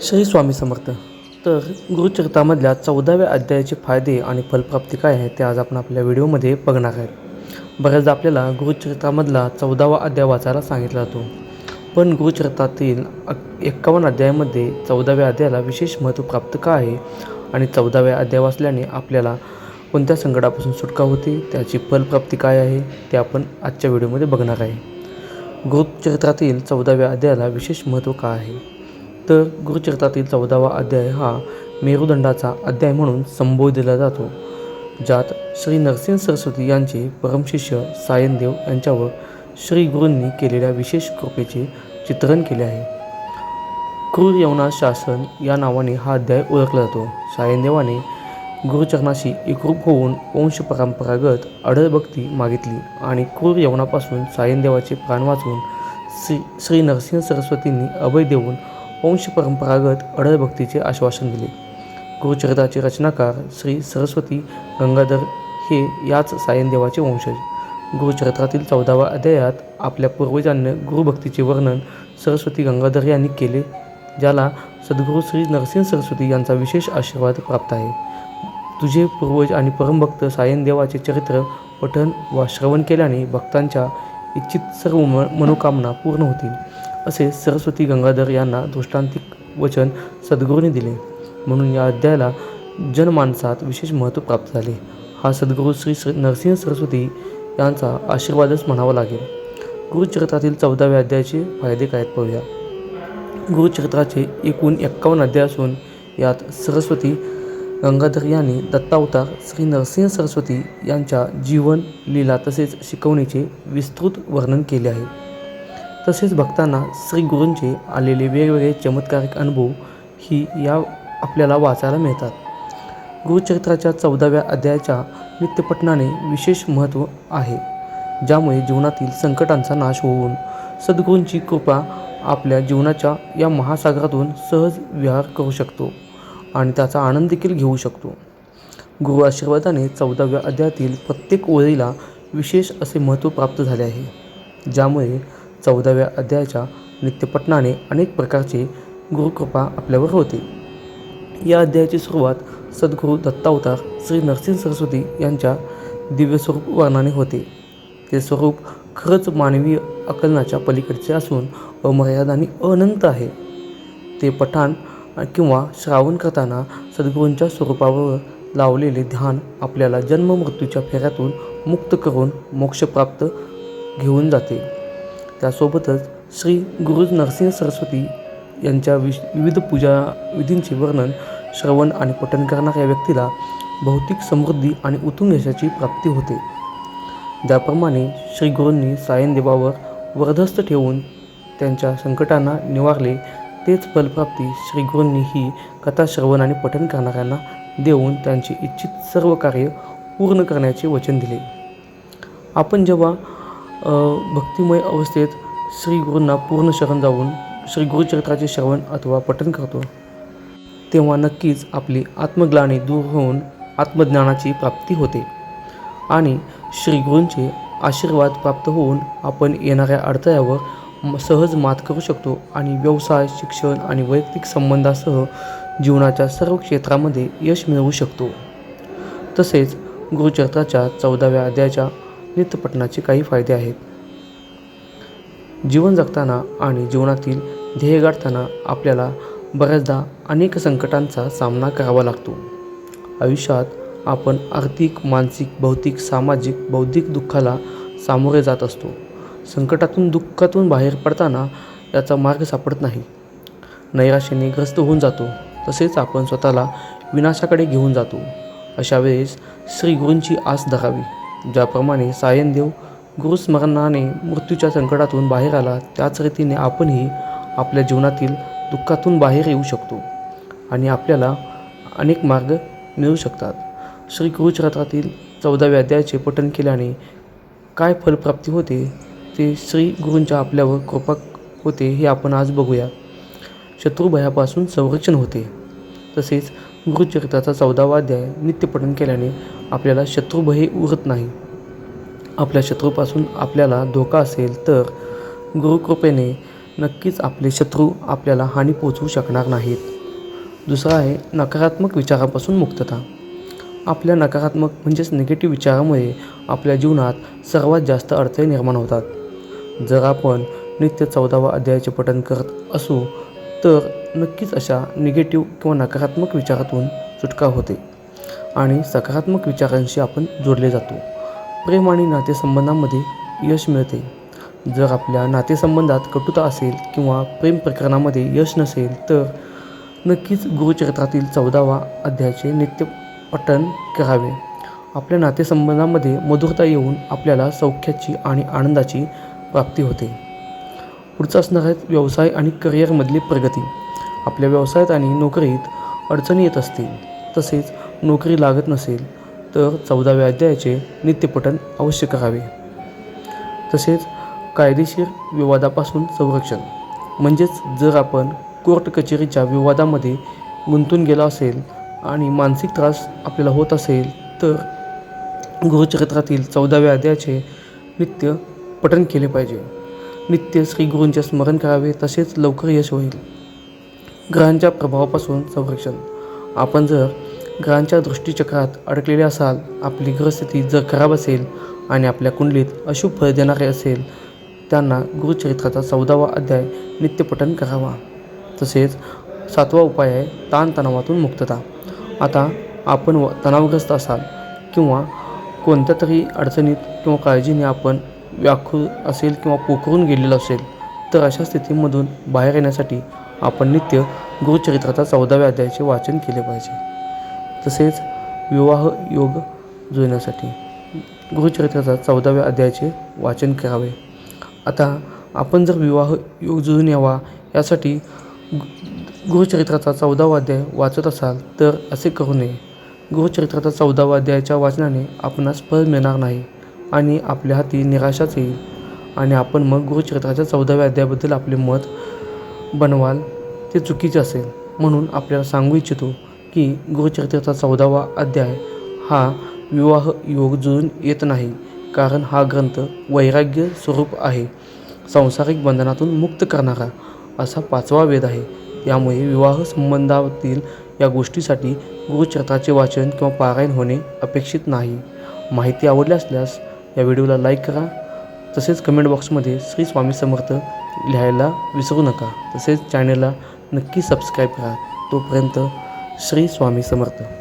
श्री स्वामी समर्थ. तर गुरुचरितामधल्या चौदाव्या अध्यायाचे फायदे आणि फलप्राप्ती काय आहे ते आज आपण आपल्या व्हिडिओमध्ये बघणार आहेत. बऱ्याचदा आपल्याला गुरुचरितामधला चौदावा अध्याय वाचायला सांगितला जातो. पण गुरुचरितातील एक्कावन्न अध्यायामध्ये चौदाव्या अध्यायाला विशेष महत्त्व प्राप्त का आहे आणि चौदाव्या अध्याय वाचल्याने आपल्याला कोणत्या संकटापासून सुटका होते त्याची फलप्राप्ती काय आहे ते आपण आजच्या व्हिडिओमध्ये बघणार आहे. गुरुचरित्रातील चौदाव्या अध्यायाला विशेष महत्त्व का आहे? तर गुरुचरित्रातील चौदावा अध्याय हा मेरुदंडाचा अध्याय म्हणून संबोधला जातो ज्यात श्री नरसिंह सरस्वती यांचे परमशिष्य सायनदेव यांच्यावर श्री गुरूंनी केलेल्या विशेष कृपेचे चित्रण केले आहे. क्रूर यवना शासन या नावाने हा अध्याय ओळखला जातो. सायनदेवाने गुरुचरणाशी एकरूप होऊन वंश परंपरागत अढळ भक्ती मागितली आणि क्रूर यवनापासून सायनदेवाचे प्राण वाचवून श्री श्री नरसिंह सरस्वतींनी अभय देऊन वंश परंपरागत अढळ भक्तीचे आश्वासन दिले. गुरुचरित्राचे रचनाकार श्री सरस्वती गंगाधर हे याच सायनदेवाचे वंशज. गुरुचरित्रातील चौदाव्या अध्यायात आपल्या पूर्वजांनी गुरुभक्तीचे वर्णन सरस्वती गंगाधर यांनी केले ज्याला सद्गुरू श्री नरसिंह सरस्वती यांचा विशेष आशीर्वाद प्राप्त आहे. तुझे पूर्वज आणि परमभक्त सायनदेवाचे चरित्र पठन वा श्रवण केल्याने भक्तांच्या इच्छित सर्व मनोकामना पूर्ण होतील. असे सरस्वती गंगाधर यांना दृष्टांतिक वचन सद्गुरूंनी दिले. म्हणून या अध्यायाला जनमानसात विशेष महत्त्व प्राप्त झाले. हा सद्गुरू श्री श्री नरसिंह सरस्वती यांचा आशीर्वादच म्हणावा लागेल. गुरुचरित्रातील चौदाव्या अध्यायाचे फायदे काय आहेत पाहूया. गुरुचरित्राचे एकूण एक्कावन्न अध्याय असून यात सरस्वती गंगाधर यांनी दत्तावतार श्री नरसिंह सरस्वती यांच्या जीवन लीला तसेच शिकवणीचे विस्तृत वर्णन केले आहे. तसेच भक्तांना श्री गुरूंचे आलेले वेगवेगळे चमत्कारिक अनुभव ही या आपल्याला वाचायला मिळतात. गुरुचरित्राच्या चौदाव्या अध्यायाच्या नित्यपठणाने विशेष महत्त्व आहे ज्यामुळे जीवनातील संकटांचा नाश होऊन सद्गुरूंची कृपा आपल्या जीवनाच्या या महासागरातून सहज विहार करू शकतो आणि त्याचा आनंद देखील घेऊ शकतो. गुरु आशीर्वादाने चौदाव्या अध्यायातील प्रत्येक ओळीला विशेष असे महत्त्व प्राप्त झाले आहे ज्यामुळे चौदाव्या अध्यायाच्या नित्यपठणाने अनेक प्रकारचे गुरुकृपा आपल्यावर होते. या अध्यायाची सुरुवात सद्गुरू दत्तावतार श्री नरसिंह सरस्वती यांच्या दिव्यस्वरूप वर्णाने होते. ते स्वरूप खरंच मानवी आकलनाच्या पलीकडचे असून अमर्याद आणि अनंत आहे. ते पठाण किंवा श्रावण करताना सद्गुरूंच्या स्वरूपावर लावलेले ध्यान आपल्याला जन्म मृत्यूच्या फेऱ्यातून मुक्त करून मोक्षप्राप्त घेऊन जाते. त्यासोबतच श्री गुरु नरसिंह सरस्वती यांच्या विश विविध पूजा विधींचे वर्णन श्रवण आणि पठण करणाऱ्या व्यक्तीला भौतिक समृद्धी आणि उत्तुंग यशाची प्राप्ती होते. ज्याप्रमाणे श्री गुरूंनी सायनदेवावर वरदहस्त ठेवून त्यांच्या संकटांना निवारले तेच फलप्राप्ती श्री गुरूंनी ही कथा श्रवण आणि पठण करणाऱ्यांना देऊन त्यांची इच्छित सर्व कार्य पूर्ण करण्याचे वचन दिले. आपण जेव्हा भक्तिमय अवस्थेत श्री गुरूंना पूर्ण शरण जाऊन श्री गुरुचरित्राचे श्रवण अथवा पठन करतो. तेव्हा नक्कीच आपली आत्मग्लानी दूर होऊन आत्मज्ञानाची प्राप्ती होते आणि श्री गुरूंचे आशीर्वाद प्राप्त होऊन आपण येणाऱ्या अडथळ्यावर सहज मात करू शकतो आणि व्यवसाय शिक्षण आणि वैयक्तिक संबंधासह जीवनाच्या सर्व क्षेत्रामध्ये यश मिळवू शकतो. तसेच गुरुचरित्राच्या चौदाव्या अध्यायाच्या नित्यपठणाचे काही फायदे आहेत. जीवन जगताना आणि जीवनातील ध्येय गाठताना आपल्याला बऱ्याचदा अनेक संकटांचा सामना करावा लागतो. आयुष्यात आपण आर्थिक मानसिक भौतिक सामाजिक बौद्धिक दुःखाला सामोरे जात असतो. संकटातून दुःखातून बाहेर पडताना याचा मार्ग सापडत नाही. नैराश्याने ग्रस्त होऊन जातो तसेच आपण स्वतःला विनाशाकडे घेऊन जातो. अशा वेळेस श्री गुरूंची आस धरावी. ज्याप्रमाणे सायनदेव गुरुस्मरणाने मृत्यूच्या संकटातून बाहेर आला त्याच रीतीने आपणही आपल्या जीवनातील दुःखातून बाहेर येऊ शकतो आणि आपल्याला अनेक मार्ग मिळू शकतात. श्री गुरुचरित्रातील चौदाव्या अध्यायाचे पठण केल्याने काय फलप्राप्ती होते ते श्री गुरूंच्या आपल्यावर कृपा होते हे आपण आज बघूया. शत्रुभयापासून संरक्षण होते. तसेच गुरुचरित्राचा चौदावा अध्याय नित्यपठण केल्याने आपल्याला शत्रुभय उरत नाही. आपल्या शत्रूपासून आपल्याला धोका असेल तर गुरुकृपेने नक्कीच आपले शत्रू आपल्याला हानी पोचवू शकणार नाहीत. दुसरं आहे नकारात्मक विचारापासून मुक्तता. आपल्या नकारात्मक म्हणजेच निगेटिव्ह विचारामुळे आपल्या जीवनात सर्वात जास्त अडथळे निर्माण होतात. जर आपण नित्य चौदावा अध्यायाचे पठण करत असू तर नक्कीच अशा निगेटिव्ह किंवा नकारात्मक विचारातून सुटका होते. आणि सकारात्मक विचारांशी आपण जोडले जातो. प्रेम आणि नातेसंबंधामध्ये यश मिळते. जर आपल्या नातेसंबंधात कटुता असेल किंवा प्रेम प्रकरणामध्ये यश नसेल तर नक्कीच गुरुचरित्रातील चौदावा अध्यायाचे नित्य पठण करावे. आपल्या नातेसंबंधामध्ये मधुरता येऊन आपल्याला सौख्याची आणि आनंदाची प्राप्ती होते. पुढचं असणार आहेत व्यवसाय आणि करिअरमधली प्रगती. आपल्या व्यवसायात आणि नोकरीत अडचणी येत असतील तसेच नोकरी लागत नसेल तर चौदाव्या अध्यायाचे नित्यपठण अवश्य करावे. तसेच कायदेशीर विवादापासून संरक्षण. म्हणजेच जर आपण कोर्ट कचेरीच्या विवादामध्ये गुंतून गेला असेल आणि मानसिक त्रास आपल्याला होत असेल तर गुरुचरित्रातील चौदाव्या अध्यायाचे नित्य पठन केले पाहिजे. नित्य श्री गुरूंचे स्मरण करावे तसेच लवकर यश होईल. ग्रहांच्या प्रभावापासून संरक्षण. आपण जर ग्रहांच्या दृष्टीचक्रात अडकलेले असाल आपली ग्रहस्थिती जर खराब असेल आणि आपल्या कुंडलीत अशुभ फळ देणारे असेल त्यांना गुरुचरित्राचा चौदावा अध्याय नित्यपठन करावा. तसेच सातवा उपाय आहे ताणतणावातून मुक्तता. आता आपण व तणावग्रस्त असाल किंवा कोणत्या तरी अडचणीत किंवा काळजीने आपण व्याकुळ असेल किंवा पोखरून गेलेलो असेल तर अशा स्थितीमधून बाहेर येण्यासाठी आपण नित्य गुरुचरित्राचा चौदाव्या अध्यायाचे वाचन केले पाहिजे. तसेच विवाह योग जुळण्यासाठी गुरुचरित्राचा चौदाव्या अध्यायाचे वाचन करावे. आता आपण जर विवाह योग जुळून यावा यासाठी गुरुचरित्राचा चौदावा अध्याय वाचत असाल तर असे करू नये. गुरुचरित्राचा चौदावा अध्यायाच्या वाचनाने आपणास फळ मिळणार नाही आणि आपल्या हाती निराशाच येईल. आणि आपण मग गुरुचरित्राच्या चौदाव्या अध्यायाबद्दल आपले मत बनवाल ते चुकीचे असेल म्हणून आपल्याला सांगू इच्छितो. की गुरुचरित्राचा चौदावा अध्याय हा विवाह योग जुळून येत नाही कारण हा ग्रंथ वैराग्य स्वरूप आहे. सांसारिक बंधनातून मुक्त करणारा असा पाचवा वेद आहे. त्यामुळे विवाह संबंधातील या गोष्टीसाठी गुरुचरित्राचे वाचन किंवा पारायण होणे अपेक्षित नाही. माहिती आवडली असल्यास या व्हिडिओला लाईक करा. तसेच कमेंट बॉक्समध्ये श्री स्वामी समर्थ लिहायला विसरू नका. तसेच चॅनलला नक्की सबस्क्राईब करा. तोपर्यंत श्री स्वामी समर्थ।